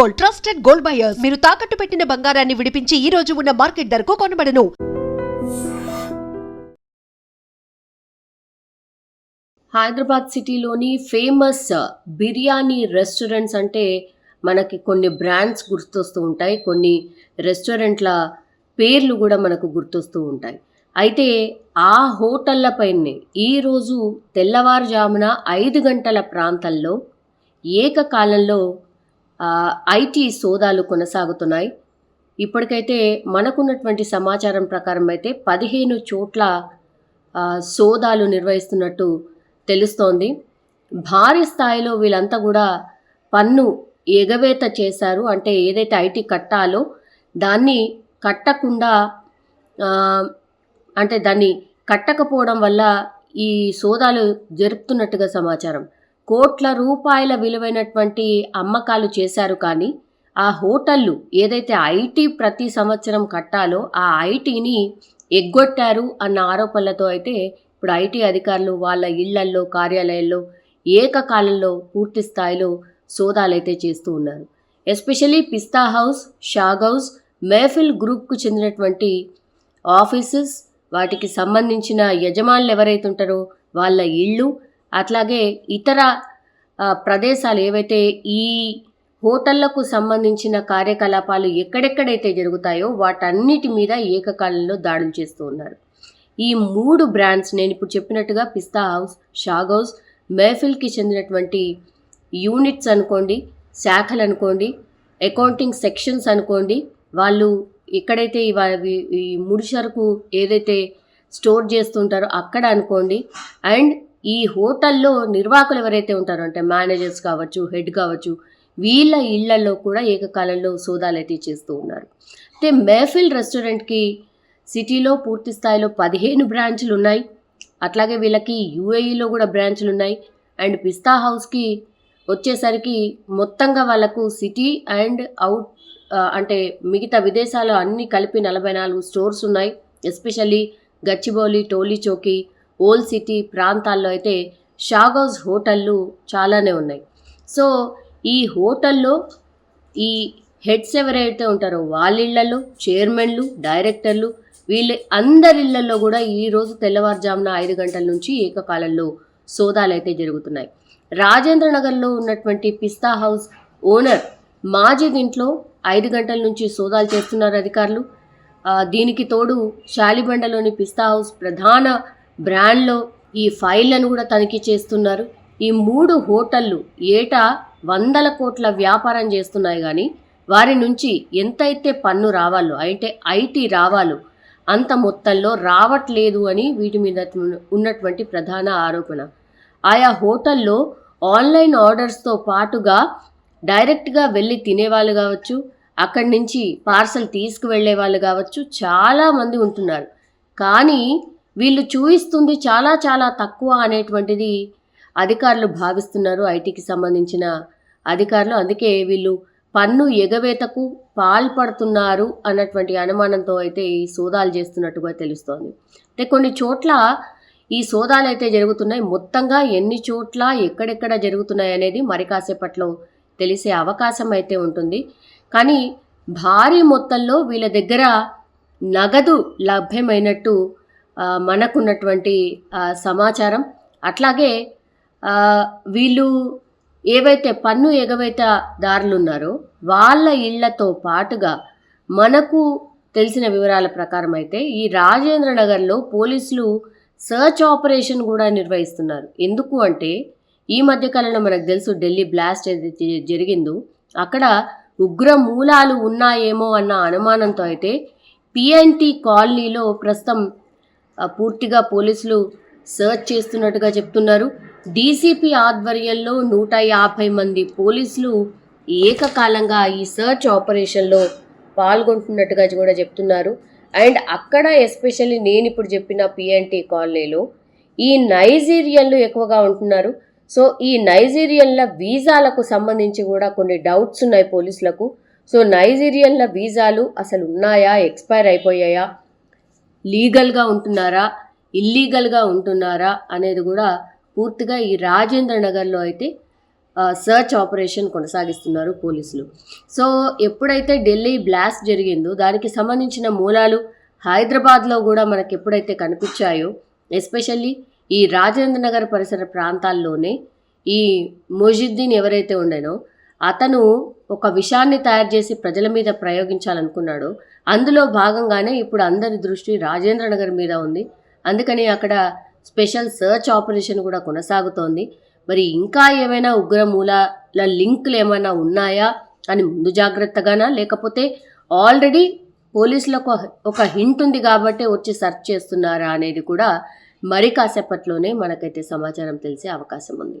Gold trusted gold buyers. మీరు తాకట్టు పెట్టిన బంగారాన్ని విడిపించి ఈ రోజు ఉన్న మార్కెట్ ధరకు కొనబడను. హైదరాబాద్ సిటీలోని ఫేమస్ బిర్యానీ రెస్టారెంట్స్ అంటే మనకి కొన్ని బ్రాండ్స్ గుర్తొస్తూ ఉంటాయి. కొన్ని రెస్టారెంట్ల పేర్లు కూడా మనకు గుర్తొస్తూ ఉంటాయి. అయితే ఆ హోటళ్ళపైనే ఈరోజు తెల్లవారుజామున ఐదు గంటల ప్రాంతంలో ఏకకాలంలో ఐటీ సోదాలు కొనసాగుతున్నాయి. ఇప్పటికైతే మనకున్నటువంటి సమాచారం ప్రకారం అయితే పదిహేను చోట్ల సోదాలు నిర్వహిస్తున్నట్టు తెలుస్తోంది. భారీ స్థాయిలో వీళ్ళంతా కూడా పన్ను ఎగవేత చేశారు. అంటే ఏదైతే ఐటీ కట్టాలో దాన్ని కట్టకుండా అంటే దాన్ని కట్టకపోవడం వల్ల ఈ సోదాలు జరుపుతున్నట్టుగా సమాచారం. కోట్ల రూపాయల విలువైనటువంటి అమ్మకాలు చేశారు కానీ ఆ హోటళ్ళు ఏదైతే ఐటీ ప్రతి సంవత్సరం కట్టాలో ఆ ఐటీని ఎగ్గొట్టారు అన్న ఆరోపణలతో అయితే ఇప్పుడు ఐటీ అధికారులు వాళ్ళ ఇళ్ళల్లో కార్యాలయాల్లో ఏకకాలంలో పూర్తి స్థాయిలో సోదాలైతే చేస్తూ ఉన్నారు. Especially Pista house Shah Ghouse house Mehfil గ్రూప్కు చెందినటువంటి ఆఫీసెస్ వాటికి సంబంధించిన యజమానులు ఎవరైతే ఉంటారో వాళ్ళ ఇళ్ళు అట్లాగే ఇతర ప్రదేశాలు ఏవైతే ఈ హోటళ్ళకు సంబంధించిన కార్యకలాపాలు ఎక్కడెక్కడైతే జరుగుతాయో వాటన్నిటి మీద ఏకకాలంలో దాడులు చేస్తూ ఉన్నారు. ఈ మూడు బ్రాండ్స్ నేను ఇప్పుడు చెప్పినట్టుగా పిస్తా హౌస్ షాగ్ హౌస్ మేఫిల్కి చెందినటువంటి యూనిట్స్ అనుకోండి శాఖలు అనుకోండి అకౌంటింగ్ సెక్షన్స్ అనుకోండి వాళ్ళు ఎక్కడైతే ఈ ముడి సరుకు ఏదైతే స్టోర్ చేస్తుంటారో అక్కడ అనుకోండి అండ్ ఈ హోటల్లో నిర్వాహకులు ఎవరైతే ఉంటారో అంటే మేనేజర్స్ కావచ్చు హెడ్ కావచ్చు వీళ్ళ ఇళ్ళలో కూడా ఏకకాలంలో సోదాలైతే చేస్తూ ఉన్నారు. అయితే మేఫిల్ రెస్టారెంట్కి సిటీలో పూర్తి స్థాయిలో పదిహేను బ్రాంచ్లు ఉన్నాయి. అట్లాగే వీళ్ళకి యూఏఈలో కూడా బ్రాంచ్లు ఉన్నాయి. అండ్ పిస్తా హౌస్కి వచ్చేసరికి మొత్తంగా వాళ్ళకు సిటీ అండ్ అవుట్ అంటే మిగతా విదేశాలు అన్నీ కలిపి నలభై నాలుగు స్టోర్స్ ఉన్నాయి. Especially Gachibowli Toli Chowki old city ప్రాంతాల్లో అయితే షాగౌస్ హోటళ్ళు చాలానే ఉన్నాయి. సో ఈ హోటల్లో ఈ హెడ్స్ ఎవరైతే ఉంటారో వాళ్ళిళ్ళలో చైర్మన్లు డైరెక్టర్లు వీళ్ళ అందరిళ్ళలో కూడా ఈరోజు తెల్లవారుజామున ఐదు గంటల నుంచి ఏకకాలంలో సోదాలు అయితే జరుగుతున్నాయి. రాజేంద్ర నగర్లో ఉన్నటువంటి పిస్తా హౌస్ ఓనర్ మాజీ ఇంట్లో ఐదు గంటల నుంచి సోదాలు చేస్తున్నారు అధికారులు. దీనికి తోడు శాలిబండలోని పిస్తా హౌస్ ప్రధాన బ్రాండ్లో ఈ ఫైళ్ళను కూడా తనిఖీ చేస్తున్నారు. ఈ మూడు హోటళ్ళు ఏటా వందల కోట్ల వ్యాపారం చేస్తున్నాయి కానీ వారి నుంచి ఎంతైతే పన్ను రావాలో అంటే ఐటీ రావాలో అంత మొత్తంలో రావట్లేదు అని వీటి మీద ఉన్నటువంటి ప్రధాన ఆరోపణ. ఆయా హోటల్లో ఆన్లైన్ ఆర్డర్స్తో పాటుగా డైరెక్ట్గా వెళ్ళి తినేవాళ్ళు కావచ్చు అక్కడి నుంచి పార్సల్ తీసుకువెళ్ళే వాళ్ళు కావచ్చు చాలామంది ఉంటున్నారు. కానీ వీళ్ళు చూయిస్తుంది చాలా చాలా తక్కువ అనేటువంటిది అధికారులు భావిస్తున్నారు ఐటీకి సంబంధించిన అధికారులు. అందుకే వీళ్ళు పన్ను ఎగవేతకు పాల్పడుతున్నారు అన్నటువంటి అనుమానంతో అయితే ఈ సోదాలు చేస్తున్నట్టుగా తెలుస్తోంది. అంటే కొన్ని చోట్ల ఈ సోదాలు అయితే జరుగుతున్నాయి. మొత్తంగా ఎన్ని చోట్ల ఎక్కడెక్కడ జరుగుతున్నాయి అనేది మరి కాసేపట్లో తెలిసే అవకాశం అయితే ఉంటుంది. కానీ భారీ మొత్తంలో వీళ్ళ దగ్గర నగదు లభ్యమైనట్టు మనకున్నటువంటి సమాచారం. అట్లాగే వీళ్ళు ఏవైతే పన్ను ఎగవేత దారులు ఉన్నారో వాళ్ళ ఇళ్ళతో పాటుగా మనకు తెలిసిన వివరాల ప్రకారం అయితే ఈ రాజేంద్ర నగర్లో పోలీసులు సర్చ్ ఆపరేషన్ కూడా నిర్వహిస్తున్నారు. ఎందుకు అంటే ఈ మధ్యకాలంలో మనకు తెలుసు ఢిల్లీ బ్లాస్ట్ ఏదైతే జరిగిందో అక్కడ ఉగ్ర మూలాలు ఉన్నాయేమో అన్న అనుమానంతో అయితే పిఎన్టీ కాలనీలో ప్రస్తుతం పూర్తిగా పోలీసులు సర్చ్ చేస్తున్నట్టుగా చెప్తున్నారు. డీసీపీ ఆధ్వర్యంలో నూట యాభై మంది పోలీసులు ఏకకాలంగా ఈ సర్చ్ ఆపరేషన్లో పాల్గొంటున్నట్టుగా కూడా చెప్తున్నారు. అండ్ అక్కడ ఎస్పెషల్లీ నేను ఇప్పుడు చెప్పిన పిఎన్టీ కాలనీలో ఈ నైజీరియన్లు ఎక్కువగా ఉంటున్నారు. సో ఈ నైజీరియన్ల వీజాలకు సంబంధించి కూడా కొన్ని డౌట్స్ ఉన్నాయి పోలీసులకు. సో నైజీరియన్ల వీజాలు అసలు ఉన్నాయా? ఎక్స్పైర్ అయిపోయాయా? లీగల్గా ఉంటున్నారా? ఇల్లీగల్గా ఉంటున్నారా? అనేది కూడా పూర్తిగా ఈ రాజేంద్ర నగర్లో అయితే సర్చ్ ఆపరేషన్ కొనసాగిస్తున్నారు పోలీసులు. సో ఎప్పుడైతే ఢిల్లీ బ్లాస్ట్ జరిగిందో దానికి సంబంధించిన మూలాలు హైదరాబాద్లో కూడా మనకు ఎప్పుడైతే కనిపించాయో ఎస్పెషల్లీ ఈ రాజేంద్ర నగర్ పరిసర ప్రాంతాల్లోనే ఈ మొజిద్దీన్ ఎవరైతే ఉండేనో అతను ఒక విషాన్ని తయారు చేసి ప్రజల మీద ప్రయోగించాలనుకున్నాడో అందులో భాగంగానే ఇప్పుడు అందరి దృష్టి రాజేంద్ర నగర్ మీద ఉంది. అందుకని అక్కడ స్పెషల్ సర్చ్ ఆపరేషన్ కూడా కొనసాగుతోంది. మరి ఇంకా ఏమైనా ఉగ్ర మూలాల లింకులు ఏమైనా ఉన్నాయా అని ముందు జాగ్రత్తగానా? లేకపోతే ఆల్రెడీ పోలీసులకు ఒక హింట్ ఉంది కాబట్టి వచ్చి సెర్చ్ చేస్తున్నారా అనేది కూడా మరి కాసేపట్లోనే మనకైతే సమాచారం తెలిసే అవకాశం ఉంది.